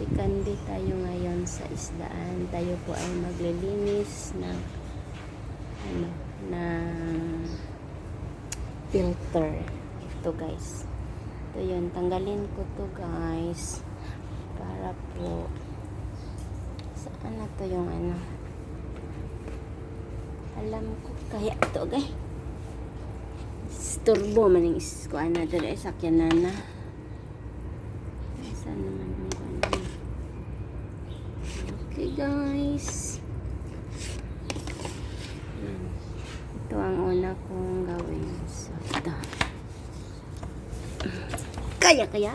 Sikandi tayo ngayon sa isdaan. Tayo po ay maglilinis ng ano, ng filter. Ito guys. Ito yun. Tanggalin ko to guys. Para po saan na to yung ano alam ko kaya to guys Turbo man yung is ko ana dere sakyan na na. Saan naman yung ano. Okay guys. Yan. Ito ang una kong gawin. So, ito. Kaya kaya.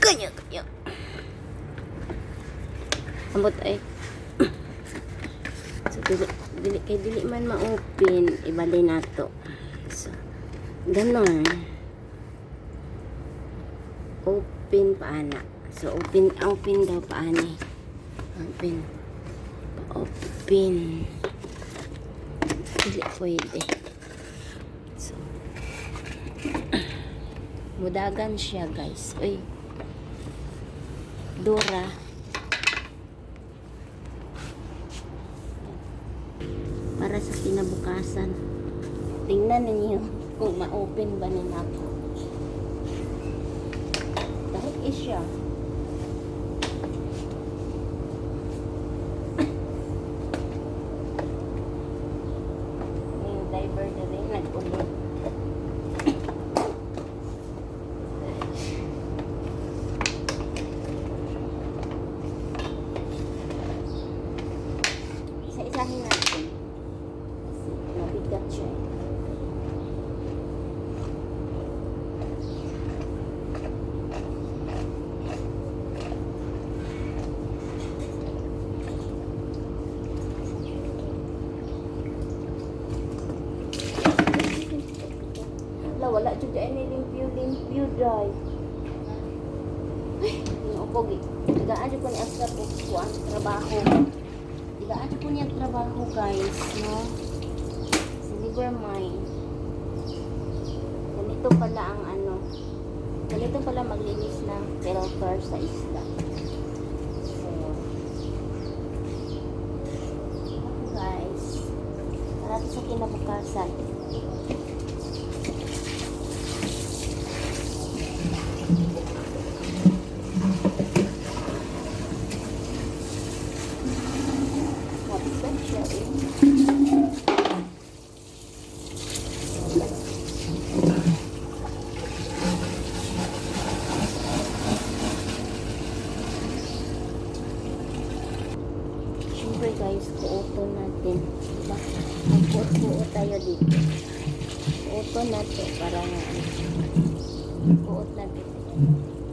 Kaya kaya. Ambot ay. So, dili, dili, kay dili man ma-open, ibalay nato. So, ganon. Open paana. So, open, open daw paani. Open. Pa-open. Dili pwede. So, mudagan siya guys. Uy. Dora. para sa kinabukasan. Tingnan ninyo kung ma-open ba ni nato. Dahil is siya. Dry. Ay, inuupog eh. Tigaan jud ko ni Astra po kuan trabaho. Tigaan jud ko niya trabaho guys, no? So, never mind. Ganito pala ang ano. Ganito pala maglinis ng filter sa isda. So, guys. Para sa kinabukasan. Mabigat siya eh. Siyempre guys, kuuto natin. Diba? Magkuot tayo dito. Kuuto natin para nga kuot natin.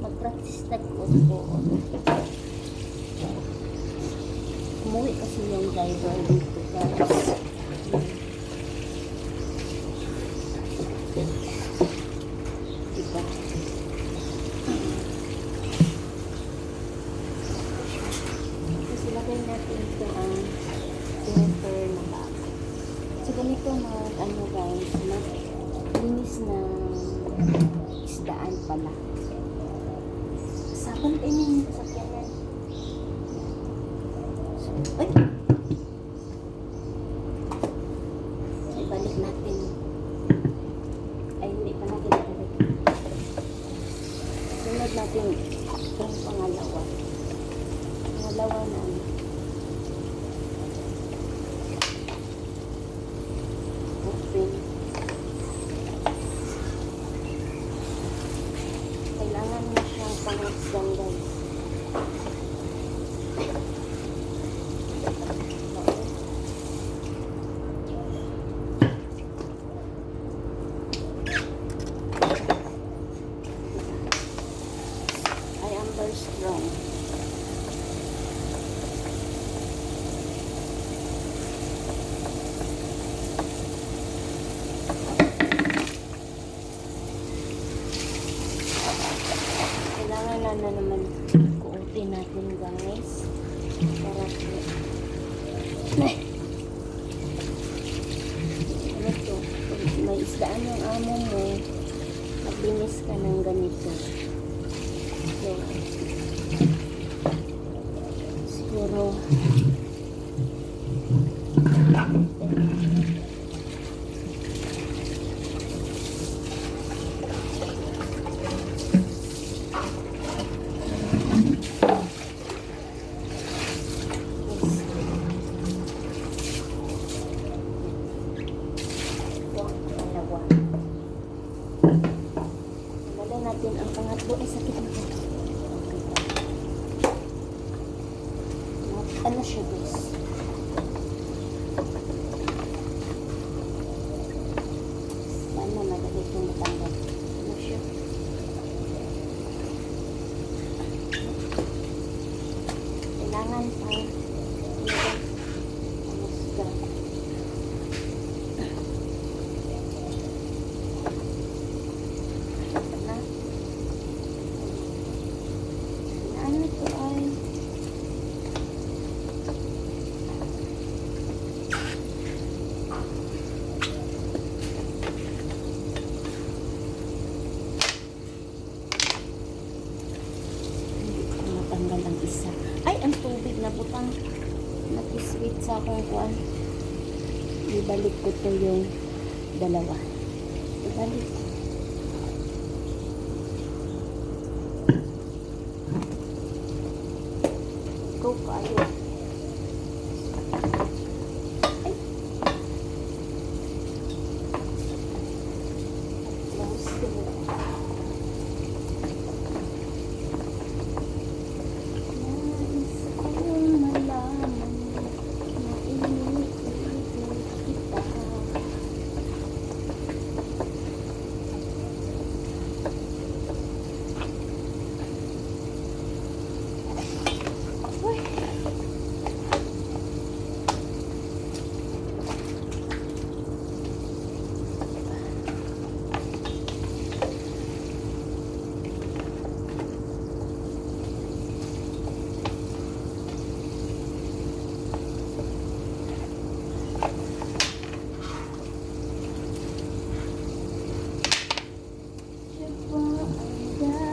Mag-practice nag-kuot-kuot. Umuwi kasi yung driver dito guys. Diba? Tapos ilagay natin ito ang filter na bag. So ganito mag ano guys, mag linis ng isdaan pala. Din yung sasakyanan. So, ay! So, ibalik natin. Ay, hindi pa natin ibalik. Sunod natin itong pangalawa. Pangalawa na ano. Open. Kailangan mo siyang pangasdan guys. I am very strong. Kailangan na na naman kuutin natin guys. Para po. Ano to? May isdaan yung amo mo, maglinis ka ng ganito. Ay, sakit na to. Okay. Ano siya, guys? Sana madali itong matanggal. Ano siya? Kailangan pang ilagay ang musga. Na? Ano ito ay hindi ko matanggal ang isa. Ay, ang tubig na butang napiswit sa akong kuan. Ibalik ko to yung dalawa. Ibalik. Go kayo.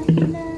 Ang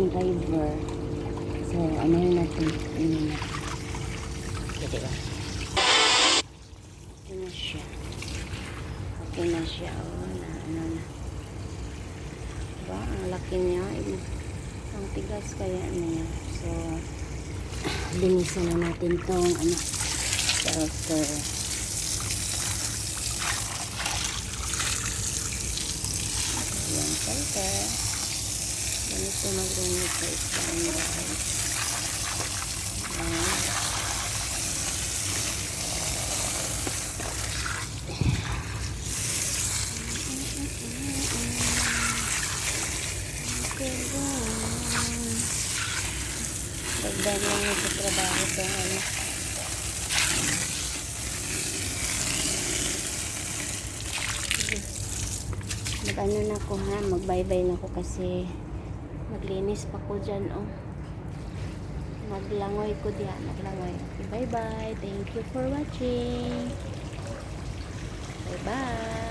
Yung driver. So, ano yun natin? Ano yun natin? Pwede ba? Okay na siya. Okay na siya. Oh, na, ano na. Diba? Ang laki niya. Ang tigas kaya niya. So, linisan na natin tong ano, filter. Ayan, filter gusto mag-remove sa isang rice. Dagdag lang yung sa trabaho sa ano. Mag ano na ko ha, mag-bye-bye na ko kasi maglinis pa ko dyan, oh. Maglangoy ko diyan, maglangoy. Okay, bye-bye. Thank you for watching. Bye-bye.